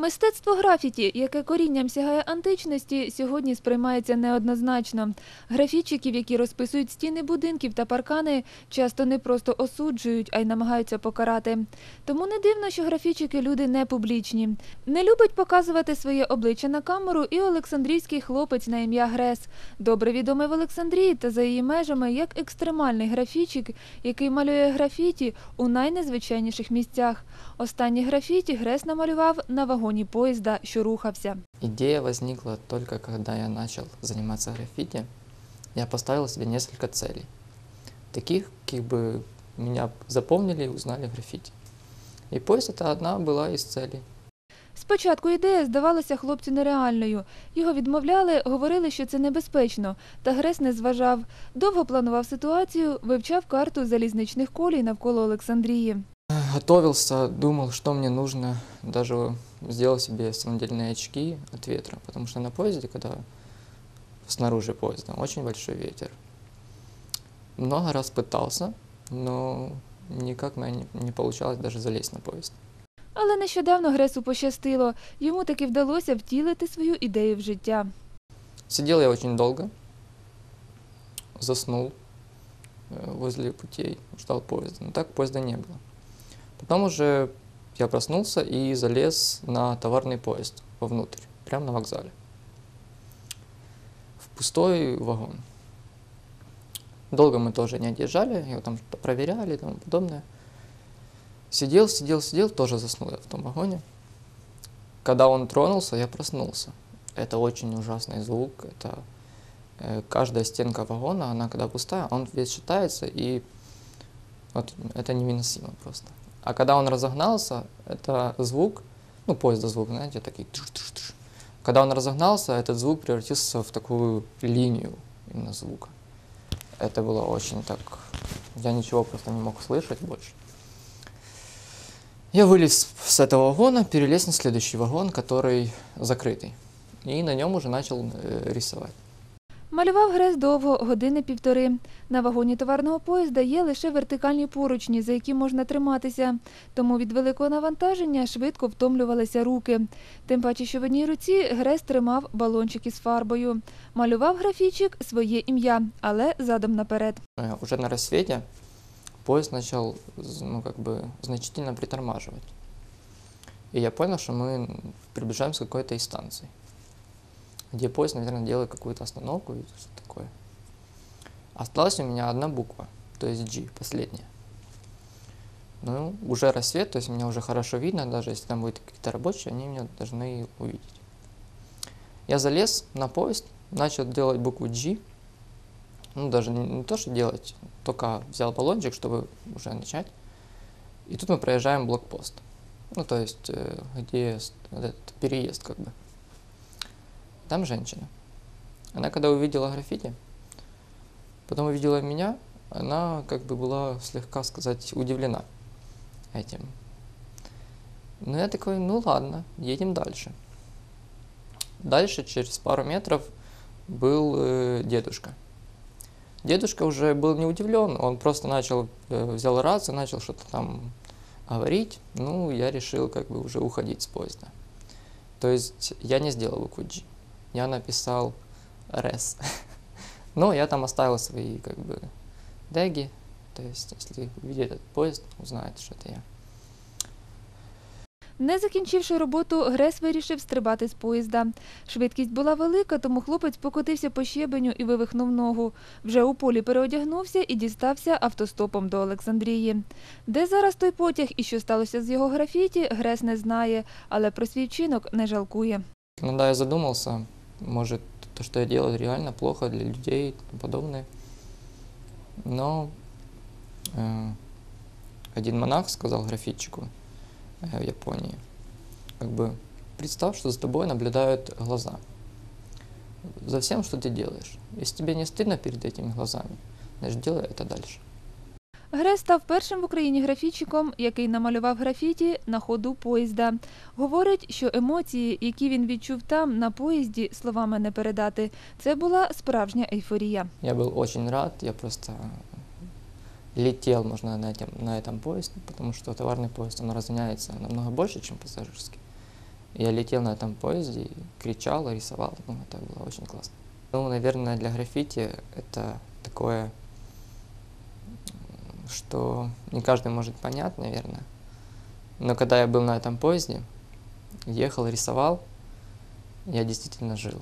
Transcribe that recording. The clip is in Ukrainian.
Мистецтво графіті, яке корінням сягає античності, сьогодні сприймається неоднозначно. Графітчиків, які розписують стіни будинків та паркани, часто не просто осуджують, а й намагаються покарати. Тому не дивно, що графітчики люди не публічні. Не любить показувати своє обличчя на камеру і олександрійський хлопець на ім'я Грес, добре відомий в Олександрії та за її межами як екстремальний графічик, який малює графіті у найнезвичайніших місцях. Останні графіті Грес намалював на вагоні поїзда, що рухався. Идея возникла только когда я начал заниматься граффити. Я поставил себе несколько целей. Таких, каких бы меня запомнили и узнали в граффити. И поезд это одна была из целей. Спочатку ідея здавалася хлопцю нереальною. Його відмовляли, говорили, що це небезпечно. Та Грес не зважав. Довго планував ситуацію, вивчав карту залізничних колій навколо Олександрії. Готовился, думал, что мне нужно. Даже сделал себе самодельные очки от ветра. Потому что на поезде, когда снаружи поезда, очень большой ветер. Много раз пытался, но никак у меня не, не получалось даже залезть на поезд. Але нещодавно Гресу пощастило. Йому таки вдалося втілити свою ідею в життя. Сидел я очень долго, заснул э, возле путей, ждал поезда. Но так поезда не было. Потом уже я проснулся и залез на товарный поезд вовнутрь, прямо на вокзале. В пустой вагон. Долго мы тоже не отъезжали, его там что-то проверяли и тому подобное. Сидел, сидел, сидел, тоже заснул я в том вагоне. Когда он тронулся, я проснулся. Это очень ужасный звук. Это э, каждая стенка вагона, она когда пустая, он весь шатается, и вот это невыносимо просто. А когда он разогнался, это звук, ну, поезда звук, знаете, такие. Когда он разогнался, этот звук превратился в такую линию именно звука. Это было очень так... Я ничего просто не мог слышать больше. Я вылез с этого вагона, перелез на следующий вагон, который закрытый. И на нем уже начал э, рисовать. Малював Грес довго, години півтори. На вагоні товарного поїзда є лише вертикальні поручні, за які можна триматися. Тому від великого навантаження швидко втомлювалися руки. Тим паче, що в одній руці Грес тримав балончик із фарбою. Малював графічик своє ім'я, але задом наперед. Э, Уже на рассвете поезд начал, з- ну, как бы, значительно притормаживать. И я понял, что мы приближаемся к какой-то из станций, Где поезд, наверное, делает какую-то остановку или что-то такое. Осталась у меня одна буква, то есть G, последняя. Ну, уже рассвет, то есть меня уже хорошо видно, даже если там будут какие-то рабочие, они меня должны увидеть. Я залез на поезд, начал делать букву G, ну, даже не, то, что делать, только взял баллончик, чтобы уже начать. И тут мы проезжаем блокпост. Ну, то есть, э, где этот переезд, как бы. Там женщина. Она когда увидела граффити, потом увидела меня, она как бы была слегка сказать удивлена этим. Ну, я такой, ну ладно, едем дальше. Дальше, через пару метров, был э, дедушка. Дедушка уже был не удивлен, он просто начал, э, взял рацию, начал что-то там говорить. Ну, я решил как бы уже уходить с поезда. То есть я не сделал G, я написал РС. Но я там оставил свои как бы деги, то есть если увидит этот поезд, узнает, что это я. Не закінчивши роботу, Грес вирішив стрибати з поїзда. Швидкість була велика, тому хлопець покотився по щебеню і вивихнув ногу. Вже у полі переодягнувся і дістався автостопом до Олександрії. Де зараз той потяг і що сталося з його графіті, Грес не знає, але про свій вчинок не жалкує. Иногда я задумался, может, то, что я делаю, реально плохо для людей и тому подобное. Но э, один монах сказал графитчику э, в Японии, как бы, представь, что за тобой наблюдают глаза. За всем, что ты делаешь. Если тебе не стыдно перед этими глазами, значит, делай это дальше. Грес став першим в Україні графітчиком, який намалював графіті на ходу поїзда. Говорить, що емоції, які він відчув там, на поїзді, словами не передати. Це була справжня ейфорія. Я был очень рад, я просто летел, можно на этом, на этом поезде, потому что товарный поезд, он разгоняется намного больше, чем пассажирский. Я летел на этом поезде, и кричал, и рисовал. Ну, это было очень классно. Ну, наверное, для граффити это такое, м, что не каждый может понять, наверное. Но когда я был на этом поезде, ехал, рисовал, я действительно жил.